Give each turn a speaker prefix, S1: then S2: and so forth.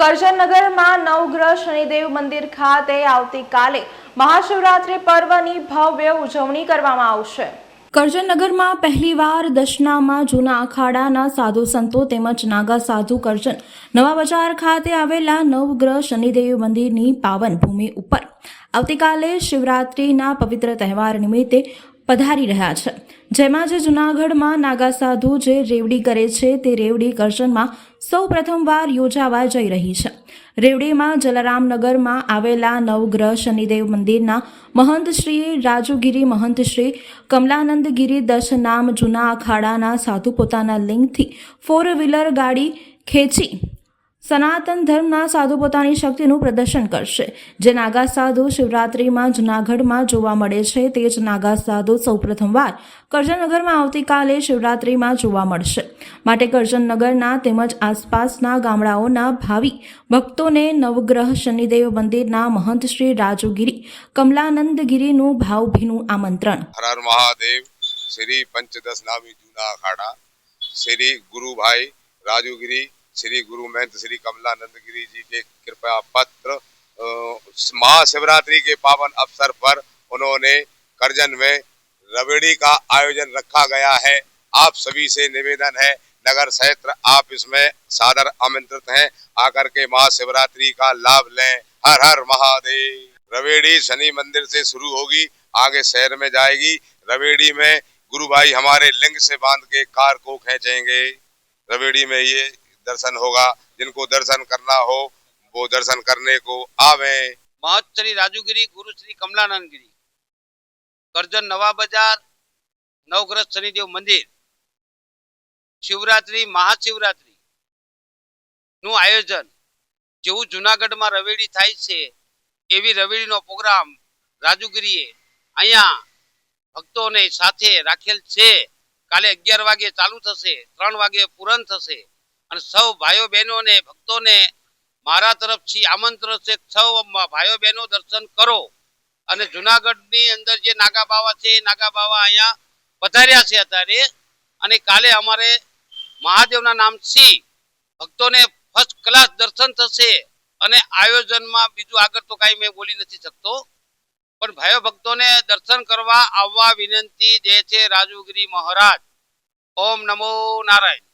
S1: કરજનનગરમાં નવગ્રહ શનિદેવ મંદિર ખાતે આવતીકાલે મહાશિવરાત્રિ પર્વની ભવ્ય ઉજવણી કરવામાં આવશે. કરજનનગરમાં પહેલીવાર દશનામાં જૂના અખાડાના સાધુ સંતો તેમજ નાગા સાધુ કરજન નવા બજાર ખાતે આવેલા નવગ્રહ શનિદેવ મંદિરની પાવન ભૂમિ ઉપર આવતીકાલે શિવરાત્રિના પવિત્ર તહેવાર નિમિત્તે પધારી રહ્યા છે. જેમાં જે જૂનાગઢમાં નાગા સાધુ જે રેવડી કરે છે તે રેવડી કરશનમાં સૌ પ્રથમવાર યોજાવા જઈ રહી છે. રેવડીમાં જલારામનગરમાં આવેલા નવગ્રહ શનિદેવ મંદિરના મહંત શ્રી રાજુગીરી મહંત શ્રી કમલાનંદગીરી દશ નામ જૂના અખાડાના સાધુ પોતાના લિંગથી ફોર વ્હીલર ગાડી ખેંચી સનાતન ધર્મના સાધુ પોતાની શક્તિનું પ્રદર્શન કરશે. જે નાગા સાધુ શિવરાત્રિમાં જુનાગઢમાં જોવા મળે છે, તે જ નાગા સાધુ સૌપ્રથમવાર કરજણનગરમાં આવતીકાલે શિવરાત્રિમાં જોવા મળશે. માટે કરજણનગરના તેમજ આસપાસના ગામડાઓના ભાવિ ભક્તોને નવગ્રહ શનિદેવ મંદિરના મહંત શ્રી રાજુગીરી કમલાનંદગીરીનું ભાવભીનું આમંત્રણ.
S2: હર મહાદેવ. શ્રી પંચદશ નામી જૂના અખાડા. શ્રી ગુરુભાઈ રાજુગીરી श्री गुरु महंत श्री कमलानंद गिरी जी के कृपया पत्र महाशिवरात्रि के पावन अवसर पर उन्होंने करजन में रवेड़ी का आयोजन रखा गया है। आप सभी से निवेदन है, नगर क्षेत्र, आप इसमें सादर आमंत्रित हैं, आकर के महाशिवरात्रि का लाभ लें। हर हर महादेव। रवेड़ी शनि मंदिर से शुरू होगी, आगे शहर में जाएगी। रवेड़ी में गुरु भाई हमारे लिंग से बाँध के कार को खेचेंगे। रवेड़ी में ये दर्शन होगा जिनको दर्शन करना हो वो दर्शन करने को आवे
S3: મહત શ્રી રાજુગીરી ગુરુ શ્રી કમલાનંદગીરી કરજણ નવા બજાર નવગ્રહ શનિદેવ મંદિર શિવરાત્રી મહાશિવરાત્રી નું આયોજન જેવું જુનાગઢમાં રવેડી થાય છે એવી રવેડીનો પ્રોગ્રામ રાજુગીરીએ અહીંયા ભક્તોને સાથે રાખેલ છે કાલે અગિયાર વાગે ચાલુ થશે ત્રણ વાગે પૂરણ થશે અને સૌ ભાઈઓ બહેનોને ભક્તોને મારા તરફથી આમંત્રણ છે સૌ ભાઈઓ બહેનો દર્શન કરો. અને જુનાગઢની અંદર જે નાગા બાવા છે નાગા બાવા અહીંયા પધાર્યા છે અત્યારે. અને કાલે અમારે મહાદેવના નામથી ભક્તોને ફર્સ્ટ ક્લાસ દર્શન થશે. અને આયોજનમાં બીજું આગળ તો કાંઈ મેં બોલી નથી શકતો. પણ ભાઈઓ ભક્તોને દર્શન કરવા આવવા વિનંતી જે છે રાજુગીરી મહારાજ. ઓમ નમો નારાયણ.